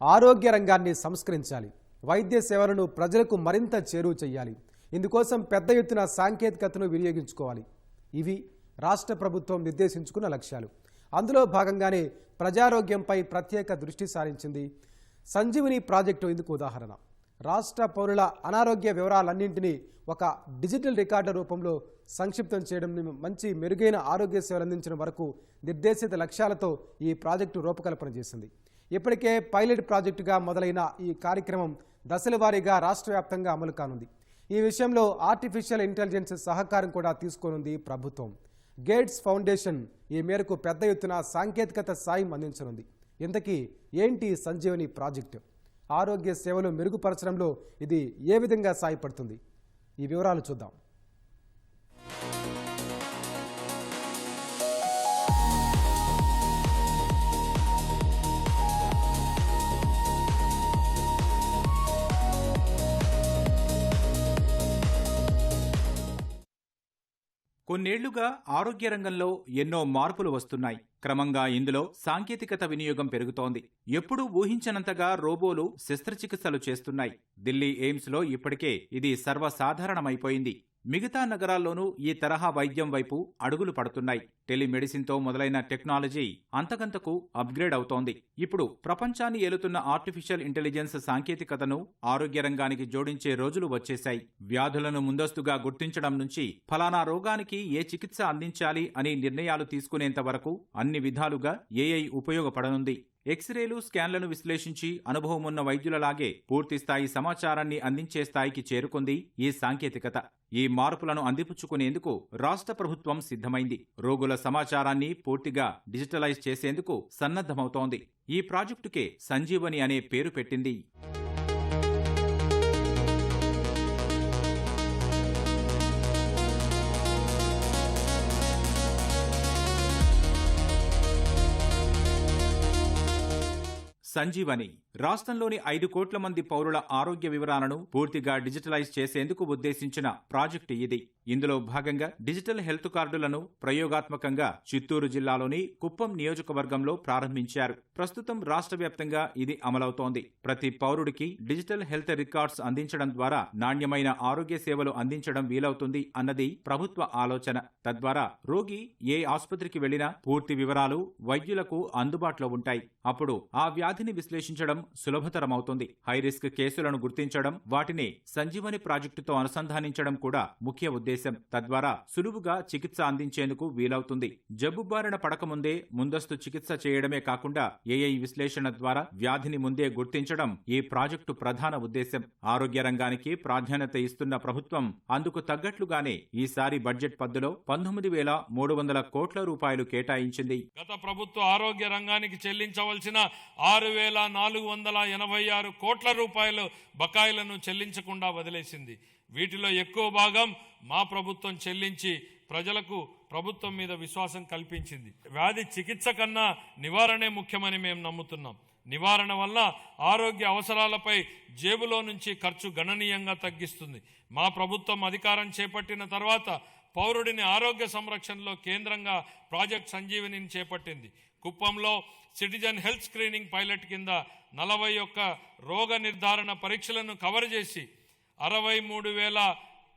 ఆరోగ్య రంగాన్ని సంస్కరించాలి. వైద్య సేవలను ప్రజలకు మరింత చేరువ చేయాలి ఇందుకోసం పెద్ద ఎత్తున సాంకేతికతను వినియోగించుకోవాలి. ఇవి రాష్ట్ర ప్రభుత్వం నిర్దేశించుకున్న లక్ష్యాలు. అందులో భాగంగానే ప్రజారోగ్యంపై ప్రత్యేక దృష్టి సారించింది సంజీవిని ప్రాజెక్టు. ఇందుకు ఉదాహరణ. రాష్ట్ర పౌరుల అనారోగ్య వివరాలన్నింటినీ ఒక డిజిటల్ రికార్డు రూపంలో సంక్షిప్తం చేయడం మంచి మెరుగైన ఆరోగ్య సేవలు అందించడం వరకు నిర్దేశిత లక్ష్యాలతో ఈ ప్రాజెక్టు రూపకల్పన చేసింది. ఇప్పటికే పైలట్ ప్రాజెక్టుగా మొదలైన ఈ కార్యక్రమం దశల వారీగా రాష్ట్ర వ్యాప్తంగా అమలు కానుంది. ఈ విషయంలో ఆర్టిఫిషియల్ ఇంటెలిజెన్స్ సహకారం కూడా తీసుకోనుంది ప్రభుత్వం. గేట్స్ ఫౌండేషన్ ఈ మేరకు పెద్ద ఎత్తున సాంకేతికత సాయం అందించనుంది. ఇంతకీ ఏంటి సంజీవని ప్రాజెక్టు? ఆరోగ్య సేవలు మెరుగుపరచడంలో ఇది ఏ విధంగా సాయపడుతుంది? ఈ వివరాలు చూద్దాం. కొన్నేళ్ళుగా ఆరోగ్య రంగంలో ఎన్నో మార్పులు వస్తున్నాయి. క్రమంగా ఇందులో సాంకేతికత వినియోగం పెరుగుతోంది. ఎప్పుడూ ఊహించనంతగా రోబోలు శస్త్రచికిత్సలు చేస్తున్నాయి. ఢిల్లీ ఎయిమ్స్లో ఇప్పటికే ఇది సర్వసాధారణమైపోయింది. మిగతా నగరాల్లోనూ ఈ తరహా వైద్యం వైపు అడుగులు పడుతున్నాయి. టెలిమెడిసిన్తో మొదలైన టెక్నాలజీ అంతకంతకు అప్గ్రేడ్ అవుతోంది. ఇప్పుడు ప్రపంచాన్ని ఏలుతున్న ఆర్టిఫిషియల్ ఇంటెలిజెన్స్ సాంకేతికతను ఆరోగ్య రంగానికి జోడించే రోజులు వచ్చేశాయి. వ్యాధులను ముందస్తుగా గుర్తించడం నుంచి ఫలానా రోగానికి ఏ చికిత్స అందించాలి అని నిర్ణయాలు తీసుకునేంత వరకు అన్ని విధాలుగా ఏఐ ఉపయోగపడనుంది. ఎక్స్రేలు స్కాన్లను విశ్లేషించి అనుభవం ఉన్న వైద్యులలాగే పూర్తిస్థాయి సమాచారాన్ని అందించే స్థాయికి చేరుకుంది ఈ సాంకేతికత. ఈ మార్పులను అందిపుచ్చుకునేందుకు రాష్ట్ర ప్రభుత్వం సిద్ధమైంది. రోగుల సమాచారాన్ని పూర్తిగా డిజిటలైజ్ చేసేందుకు సన్నద్ధమవుతోంది. ఈ ప్రాజెక్టుకే సంజీవని అనే పేరు పెట్టింది. సంజీవని రాష్ట్రంలోని ఐదు కోట్ల మంది పౌరుల ఆరోగ్య వివరాలను పూర్తిగా డిజిటలైజ్ చేసేందుకు ఉద్దేశించిన ప్రాజెక్టు ఇది. ఇందులో భాగంగా డిజిటల్ హెల్త్ కార్డులను ప్రయోగాత్మకంగా చిత్తూరు జిల్లాలోని కుప్పం నియోజకవర్గంలో ప్రారంభించారు. ప్రస్తుతం రాష్ట్ర వ్యాప్తంగా ఇది అమలవుతోంది. ప్రతి పౌరుడికి డిజిటల్ హెల్త్ రికార్డ్స్ అందించడం ద్వారా నాణ్యమైన ఆరోగ్య సేవలు అందించడం వీలవుతుంది అన్నది ప్రభుత్వ ఆలోచన. తద్వారా రోగి ఏ ఆసుపత్రికి వెళ్ళినా పూర్తి వివరాలు వైద్యులకు అందుబాటులో ఉంటాయి. అప్పుడు ఆ వ్యాధిని విశ్లేషించడం సులభతరమవుతుంది. హైరిస్క్ కేసులను గుర్తించడం వాటిని సంజీవని ప్రాజెక్టుతో అనుసంధానించడం కూడా ముఖ్య ఉద్దేశం తద్వారా సులువుగా చికిత్స అందించేందుకు వీలవుతుంది. జబ్బు బారిన పడకముందే ముందస్తు చికిత్స చేయడమే కాకుండా ఏఐ విశ్లేషణ ద్వారా వ్యాధిని ముందే గుర్తించడం ఈ ప్రాజెక్టు ప్రధాన ఉద్దేశం ఆరోగ్య రంగానికి ప్రాధాన్యత ఇస్తున్న ప్రభుత్వం అందుకు తగ్గట్లుగానే ఈసారి బడ్జెట్ పద్దులో పంతొమ్మిది వేల మూడు వందల కోట్ల రూపాయలు కేటాయించింది. గత ప్రభుత్వ ఆరోగ్య రంగానికి చెల్లించవలసిన ఆరు వేల నాలుగు వందల ఎనభై ఆరు కోట్ల రూపాయలు బకాయిలను చెల్లించకుండా వదిలేసింది. వీటిలో ఎక్కువ భాగం మా ప్రభుత్వం చెల్లించి ప్రజలకు ప్రభుత్వం మీద విశ్వాసం కల్పించింది. వ్యాధి చికిత్స కన్నా నివారణే ముఖ్యమని మేము నమ్ముతున్నాం. నివారణ వల్ల ఆరోగ్య అవసరాలపై జేబులో నుంచి ఖర్చు గణనీయంగా తగ్గిస్తుంది. మా ప్రభుత్వం అధికారం చేపట్టిన తర్వాత పౌరుడిని ఆరోగ్య సంరక్షణలో కేంద్రంగా ప్రాజెక్ట్ సంజీవనిని చేపట్టింది. కుప్పంలో సిటిజన్ హెల్త్ స్క్రీనింగ్ పైలట్ కింద నలభై ఒక్క రోగ నిర్ధారణ పరీక్షలను కవర్ చేసి అరవై మూడు వేల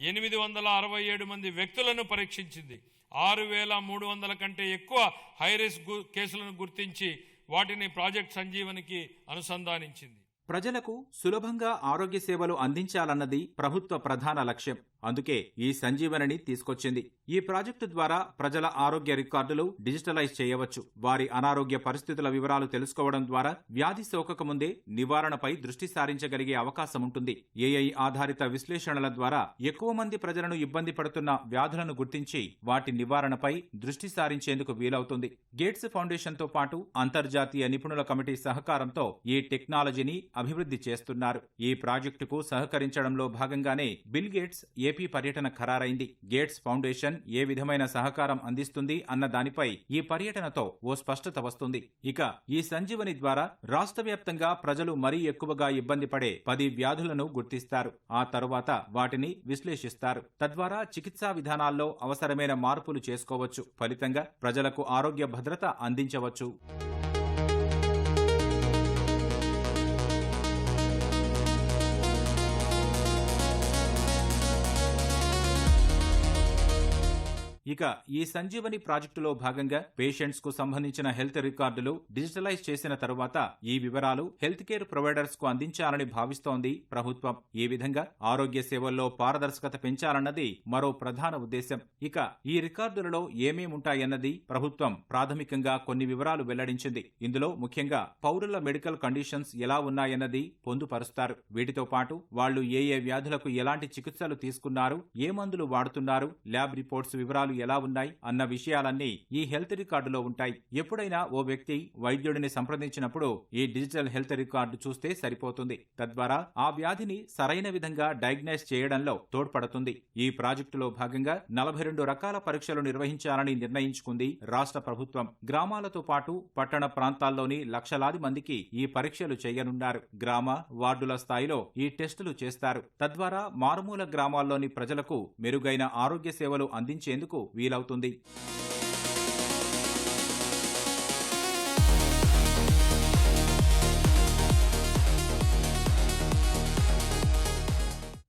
ఎనిమిది వందల అరవై ఏడు మంది వ్యక్తులను పరీక్షించింది. ఆరు వేల మూడు వందల కంటే ఎక్కువ హైరిస్క్ గు- కేసులను గుర్తించి వాటిని ప్రాజెక్ట్ సంజీవనికి అనుసంధానించింది. ప్రజలకు సులభంగా ఆరోగ్య సేవలు అందించాలన్నది ప్రభుత్వ ప్రధాన లక్ష్యం. అందుకే ఈ సంజీవనిని తీసుకొచ్చింది. ఈ ప్రాజెక్టు ద్వారా ప్రజల ఆరోగ్య రికార్డులు డిజిటలైజ్ చేయవచ్చు. వారి అనారోగ్య పరిస్థితుల వివరాలు తెలుసుకోవడం ద్వారా వ్యాధి సోకకముందే నివారణపై దృష్టి సారించగలిగే అవకాశం ఉంటుంది. ఏఐ ఆధారిత విశ్లేషణల ద్వారా ఎక్కువ మంది ప్రజలను ఇబ్బంది పడుతున్న వ్యాధులను గుర్తించి వాటి నివారణపై దృష్టి సారించేందుకు వీలవుతుంది. గేట్స్ ఫౌండేషన్తో పాటు అంతర్జాతీయ నిపుణుల కమిటీ సహకారంతో ఈ టెక్నాలజీని అభివృద్ధి చేస్తున్నారు. ఈ ప్రాజెక్టుకు సహకరించడంలో భాగంగానే బిల్ గేట్స్ ఏపీ పర్యటన ఖరారైంది. గేట్స్ ఫౌండేషన్ ఏ విధమైన సహకారం అందిస్తుంది అన్న దానిపై ఈ పర్యటనతో ఓ స్పష్టత వస్తుంది. ఇక ఈ సంజీవని ద్వారా రాష్ట్ర వ్యాప్తంగా ప్రజలు మరీ ఎక్కువగా ఇబ్బంది పడే పది వ్యాధులను గుర్తిస్తారు. ఆ తరువాత వాటిని విశ్లేషిస్తారు. తద్వారా చికిత్సా విధానాల్లో అవసరమైన మార్పులు చేసుకోవచ్చు. ఫలితంగా ప్రజలకు ఆరోగ్య భద్రత అందించవచ్చు. ఇక ఈ సంజీవని ప్రాజెక్టులో భాగంగా పేషెంట్స్కు సంబంధించిన హెల్త్ రికార్డులు డిజిటలైజ్ చేసిన తరువాత ఈ వివరాలు హెల్త్ కేర్ ప్రొవైడర్స్కు అందించాలని భావిస్తోంది ప్రభుత్వం. ఈ విధంగా ఆరోగ్య సేవల్లో పారదర్శకత పెంచాలన్నది మరో ప్రధాన ఉద్దేశం ఇక ఈ రికార్డులలో ఏమేముంటాయన్నది ప్రభుత్వం ప్రాథమికంగా కొన్ని వివరాలు వెల్లడించింది. ఇందులో ముఖ్యంగా పౌరుల మెడికల్ కండిషన్స్ ఎలా ఉన్నాయన్నది పొందుపరుస్తారు. వీటితో పాటు వాళ్ళు ఏ ఏ వ్యాధులకు ఎలాంటి చికిత్సలు తీసుకున్నారు ఏ మందులు వాడుతున్నారు ల్యాబ్ రిపోర్ట్స్ వివరాలు ఎలా ఉన్నాయి అన్న విషయాలన్నీ ఈ హెల్త్ రికార్డులో ఉంటాయి. ఎప్పుడైనా ఓ వ్యక్తి వైద్యుడిని సంప్రదించినప్పుడు ఈ డిజిటల్ హెల్త్ రికార్డు చూస్తే సరిపోతుంది. తద్వారా ఆ వ్యాధిని సరైన విధంగా డయాగ్నైజ్ చేయడంలో తోడ్పడుతుంది. ఈ ప్రాజెక్టులో భాగంగా నలభై రెండు రకాల పరీక్షలు నిర్వహించాలని నిర్ణయించుకుంది రాష్ట్ర ప్రభుత్వం. గ్రామాలతో పాటు పట్టణ ప్రాంతాల్లోని లక్షలాది మందికి ఈ పరీక్షలు చేయనున్నారు. గ్రామ వార్డుల స్థాయిలో ఈ టెస్టులు చేస్తారు. తద్వారా మారుమూల గ్రామాల్లోని ప్రజలకు మెరుగైన ఆరోగ్య సేవలు అందించేందుకు వీలవుతుంది.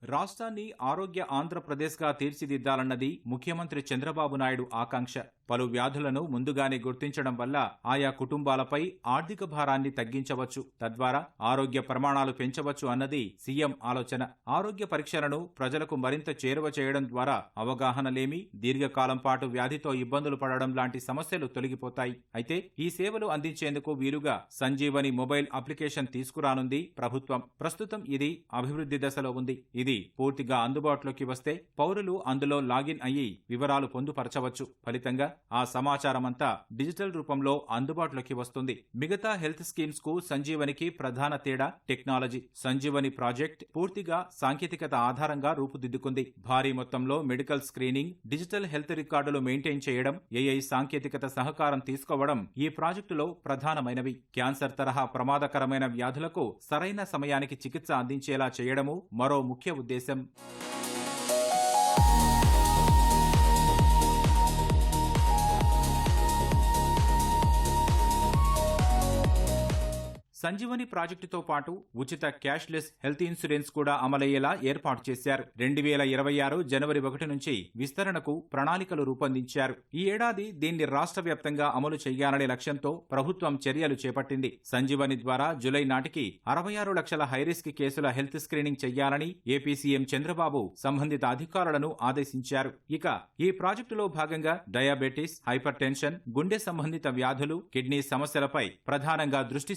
రాష్ట్రాన్ని ఆరోగ్య ఆంధ్రప్రదేశ్గా తీర్చిదిద్దాలన్నది ముఖ్యమంత్రి చంద్రబాబు నాయుడు ఆకాంక్ష. పలు వ్యాధులను ముందుగానే గుర్తించడం వల్ల ఆయా కుటుంబాలపై ఆర్థిక భారాన్ని తగ్గించవచ్చు. తద్వారా ఆరోగ్య ప్రమాణాలు పెంచవచ్చు అన్నది సీఎం ఆలోచన. ఆరోగ్య పరీక్షలను ప్రజలకు మరింత చేరువ చేయడం ద్వారా అవగాహన లేమి దీర్ఘకాలం పాటు వ్యాధితో ఇబ్బందులు పడడం లాంటి సమస్యలు తొలగిపోతాయి. అయితే ఈ సేవలు అందించేందుకు వీలుగా సంజీవని మొబైల్ అప్లికేషన్ తీసుకురానుంది ప్రభుత్వం. ప్రస్తుతం ఇది అభివృద్ధి దశలో ఉంది. ఇది పూర్తిగా అందుబాటులోకి వస్తే పౌరులు అందులో లాగిన్ అయ్యి వివరాలు పొందుపరచవచ్చు. ఫలితంగా ఆ సమాచారమంతా డిజిటల్ రూపంలో అందుబాటులోకి వస్తుంది. మిగతా హెల్త్ స్కీమ్స్కు సంజీవనికి ప్రధాన తేడా టెక్నాలజీ. సంజీవని ప్రాజెక్ట్ పూర్తిగా సాంకేతికత ఆధారంగా రూపుదిద్దుకుంది. భారీ మొత్తంలో మెడికల్ స్క్రీనింగ్ డిజిటల్ హెల్త్ రికార్డులు మెయింటైన్ చేయడం ఏఐ సాంకేతికత సహకారం తీసుకోవడం ఈ ప్రాజెక్టులో ప్రధానమైనవి. క్యాన్సర్ తరహా ప్రమాదకరమైన వ్యాధులకు సరైన సమయానికి చికిత్స అందించేలా చేయడము మరో ముఖ్య ఉద్దేశం. సంజీవని ప్రాజెక్టుతో పాటు ఉచిత క్యాష్లెస్ హెల్త్ ఇన్సూరెన్స్ కూడా అమలయ్యేలా ఏర్పాటు చేశారు. రెండు వేల ఇరవై ఆరు జనవరి ఒకటి నుంచి విస్తరణకు ప్రణాళికలు రూపొందించారు. ఈ ఏడాది దీన్ని రాష్ట్ర వ్యాప్తంగా అమలు చేయాలనే లక్ష్యంతో ప్రభుత్వం చర్యలు చేపట్టింది. సంజీవని ద్వారా జులై నాటికి అరవై ఆరు లక్షల హైరిస్క్ కేసుల హెల్త్ స్క్రీనింగ్ చేయాలని ఏపీ సీఎం చంద్రబాబు సంబంధిత అధికారులను ఆదేశించారు. ఇక ఈ ప్రాజెక్టులో భాగంగా డయాబెటీస్ హైపర్ టెన్షన్ గుండె సంబంధిత వ్యాధులు కిడ్నీ సమస్యలపై ప్రధానంగా దృష్టి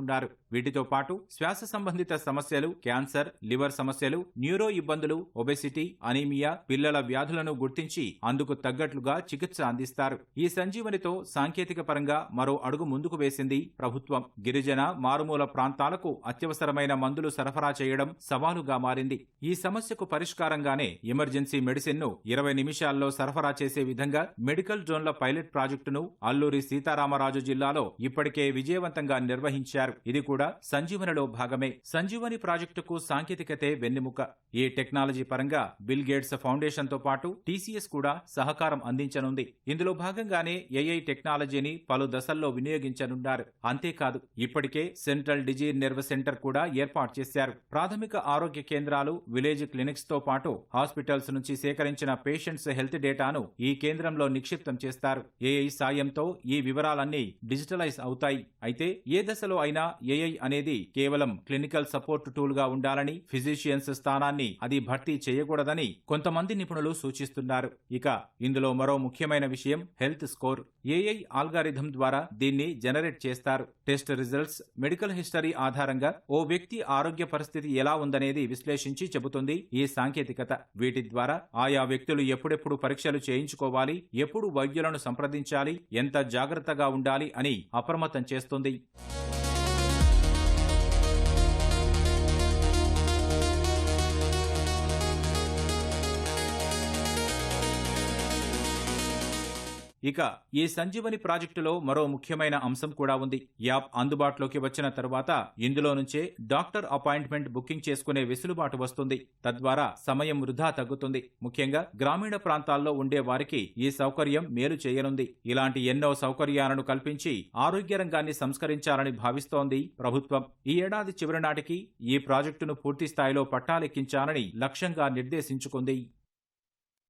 సారించనున్నారు వీటితో పాటు శ్వాస సంబంధిత సమస్యలు క్యాన్సర్ లివర్ సమస్యలు న్యూరో ఇబ్బందులు ఒబెసిటీ అనీమియా పిల్లల వ్యాధులను గుర్తించి అందుకు తగ్గట్లుగా చికిత్స అందిస్తారు. ఈ సంజీవనితో సాంకేతిక పరంగా మరో అడుగు ముందుకు వేసింది ప్రభుత్వం. గిరిజన మారుమూల ప్రాంతాలకు అత్యవసరమైన మందులు సరఫరా చేయడం సవాలుగా మారింది. ఈ సమస్యకు పరిష్కారంగానే ఎమర్జెన్సీ మెడిసిన్ను ఇరవై నిమిషాల్లో సరఫరా చేసే విధంగా మెడికల్ జోన్ల పైలట్ ప్రాజెక్టును అల్లూరి సీతారామరాజు జిల్లాలో ఇప్పటికే విజయవంతంగా నిర్వహించారు. ఇది కూడా సంజీవనిలో భాగమే. సంజీవని ప్రాజెక్టుకు సాంకేతికతే వెన్నెముక. ఈ టెక్నాలజీ పరంగా బిల్ గేట్స్ ఫౌండేషన్తో పాటు టీసీఎస్ కూడా సహకారం అందించనుంది. ఇందులో భాగంగానే ఏఐ టెక్నాలజీని పలు దశల్లో వినియోగించనున్నారు. అంతేకాదు ఇప్పటికే సెంట్రల్ డిజీ నెర్వ్ సెంటర్ కూడా ఏర్పాటు చేశారు. ప్రాథమిక ఆరోగ్య కేంద్రాలు విలేజ్ క్లినిక్స్తో పాటు హాస్పిటల్స్ నుంచి సేకరించిన పేషెంట్స్ హెల్త్ డేటాను ఈ కేంద్రంలో నిక్షిప్తం చేస్తారు. ఏఐ సాయంతో ఈ వివరాలన్నీ డిజిటలైజ్ అవుతాయి. అయితే ఏ దశలో అయినా ఏఐ అనేది కేవలం క్లినికల్ సపోర్ట్ టూల్గా ఉండాలని ఫిజిషియన్స్ స్థానాన్ని అది భర్తీ చేయకూడదని కొంతమంది నిపుణులు సూచిస్తున్నారు. ఇక ఇందులో మరో ముఖ్యమైన విషయం హెల్త్ స్కోర్. ఏఐ ఆల్గారిథం ద్వారా దీన్ని జనరేట్ చేస్తారు. టెస్ట్ రిజల్ట్స్ మెడికల్ హిస్టరీ ఆధారంగా ఓ వ్యక్తి ఆరోగ్య పరిస్థితి ఎలా ఉందనేది విశ్లేషించి చెబుతుంది ఈ సాంకేతికత. వీటి ద్వారా ఆయా వ్యక్తులు ఎప్పుడెప్పుడు పరీక్షలు చేయించుకోవాలి ఎప్పుడు వైద్యులను సంప్రదించాలి ఎంత జాగ్రత్తగా ఉండాలి అని అప్రమత్తం చేస్తుంది. ఇక ఈ సంజీవని ప్రాజెక్టులో మరో ముఖ్యమైన అంశం కూడా ఉంది. యాప్ అందుబాటులోకి వచ్చిన తరువాత ఇందులో నుంచే డాక్టర్ అపాయింట్మెంట్ బుకింగ్ చేసుకునే వెసులుబాటు వస్తుంది. తద్వారా సమయం వృధా తగ్గుతుంది. ముఖ్యంగా గ్రామీణ ప్రాంతాల్లో ఉండే వారికి ఈ సౌకర్యం మేలు చేయనుంది. ఇలాంటి ఎన్నో సౌకర్యాలను కల్పించి ఆరోగ్య రంగాన్ని సంస్కరించాలని భావిస్తోంది ప్రభుత్వం. ఈ ఏడాది చివరి నాటికి ఈ ప్రాజెక్టును పూర్తి స్థాయిలో పట్టాలెక్కించాలని లక్ష్యంగా నిర్దేశించుకుంది.